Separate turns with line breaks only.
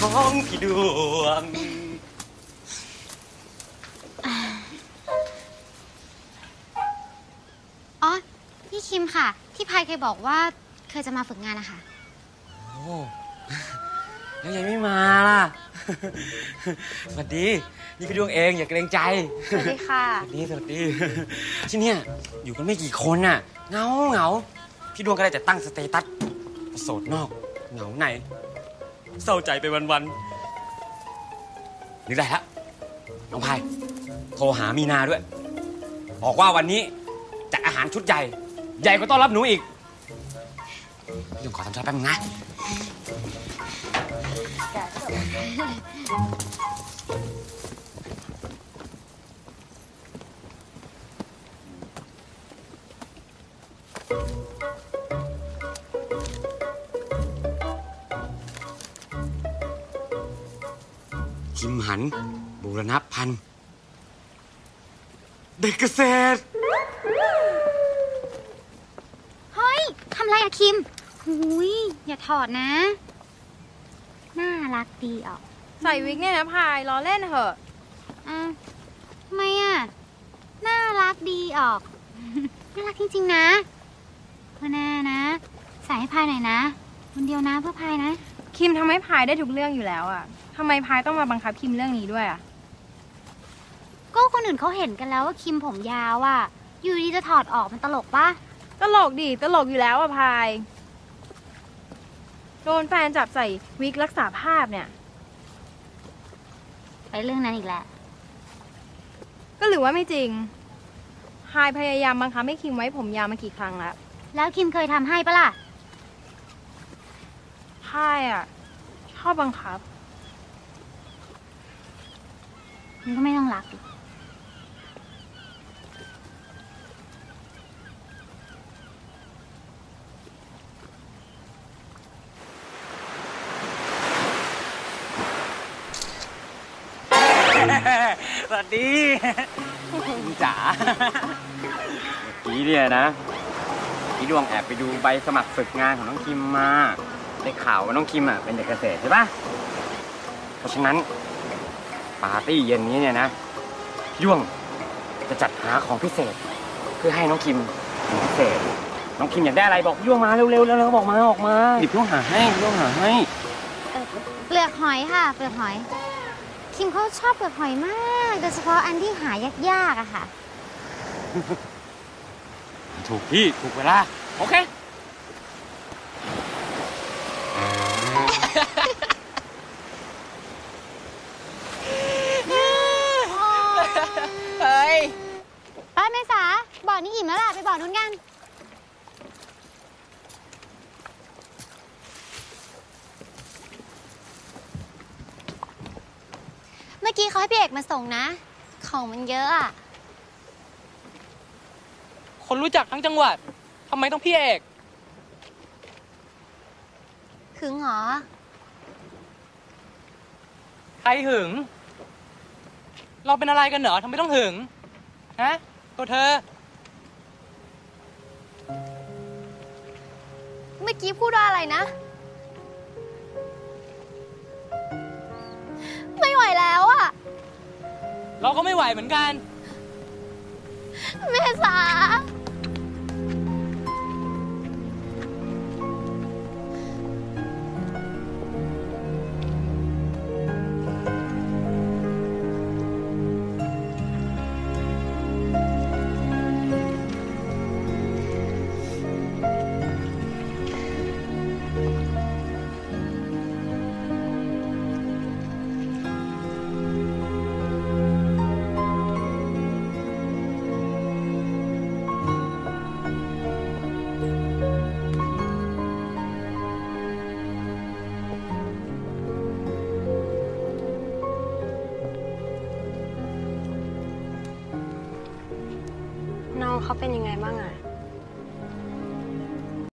ของพี่ดวง
อ๋อ พี่คิมค่ะ ที่พายเคยบอกว่าเคยจะมาฝึกงานนะคะ
โอ้แล้วยังไม่มาล่ะ สวัสดี นี่พี่ดวงเองอย่าเกรงใจ
สวัสดีค่ะ
สวัสดี สวัสดี ที่เนี่ยอยู่กันไม่กี่คนน่ะเหงาเหงาพี่ดวงก็เลยจะตั้งสเตตัสโสดนอก เหงาใน เศร้าใจไปวันๆนึกได้ล้วน้องพาย โทรหามีนาด้วย บอกว่าวันนี้จัดอาหารชุดใหญ่ ใหญ่ก็ต้อนรับหนูอีกพี่ดวงขอทำใจแป๊บนึงนะ คิมหัน บูรณพันธ์เด็กเกษตร
เฮ้ยทำไรอะคิมหุยอย่าถอดนะ น่ารักดีออก
ใส่วิกเนี่ยนะพายล้อเล่นเถอะ
อะทำไมอะน่ารักดีออก น่ารักจริงๆนะเพื่อแน่นะ ใส่ให้พายหน่อยนะ คนเดียวนะเพื่อพายนะ
คิมทำให้พายได้ทุกเรื่องอยู่แล้วอะทำไมพายต้องมาบังคับคิมเรื่องนี้ด้วยอะ
ก็คนอื่นเขาเห็นกันแล้วว่าคิมผมยาวอะอยู่ดีจะถอดออกมันตลกปะ
ตลกดิตลกอยู่แล้วอะพาย โดนแฟนจับใส่วิกรักษาภาพเนี่ย
ไปเรื่องนั้นอีกแล้ว
ก็หรือว่าไม่จริงพายพยายามบังคับให้คิมไว้ผมยาวมากี่ครั้งแล้ว
แล้วคิมเคยทำให้ปะล่ะ
พายอะชอบบังคับ
มันก็ไม่ต้องรักดิ
สวัสดีคุณจ๋าเมื่อกี้เนี่ยนะพี่ดวงแอบไปดูใบสมัครฝึกงานของน้องคิมมา ได้ข่าวว่าน้องคิมอะเป็นเด็กเกษตรใช่ปะเพราะฉะนั้นปาร์ตี้เย็นนี้เนี่ยนะพี่ดวงจะจัดหาของพิเศษ เพื่อให้น้องคิมเป็นพิเศษ น้องคิมอยากได้อะไรบอกพี่ดวงมาเร็วๆแล้วบอกมาออกมาหยิบพี่ดวงหาให้พี่ดวงหาให้
เปลือกหอยค่ะ เปลือกหอย คิมเขาชอบเปลือกหอยมากโดยเฉพาะอันที่หายากๆอะค่ะ
ถูกที่ถูกเวลาโอเค
เฮ้ย
ไปเมษาบ่อนี้อิ่มแล้วล่ะ ไปบ่อนู้นกัน เมื่อกี้เขาให้พี่เอกมาส่งนะ ของมันเยอะอะ
คนรู้จักทั้งจังหวัดทำไมต้องพี่เอก
ขึงเหรอ
ใครหึง เราเป็นอะไรกันเหรอทำไมต้องหึง ฮะ ตัวเธอ
เมื่อกี้พูดว่าอะไรนะ ไม่ไหวแล้วอะ
เราก็ไม่ไหวเหมือนกัน
เมษา
เขาเป็นยังไงบ้างอะ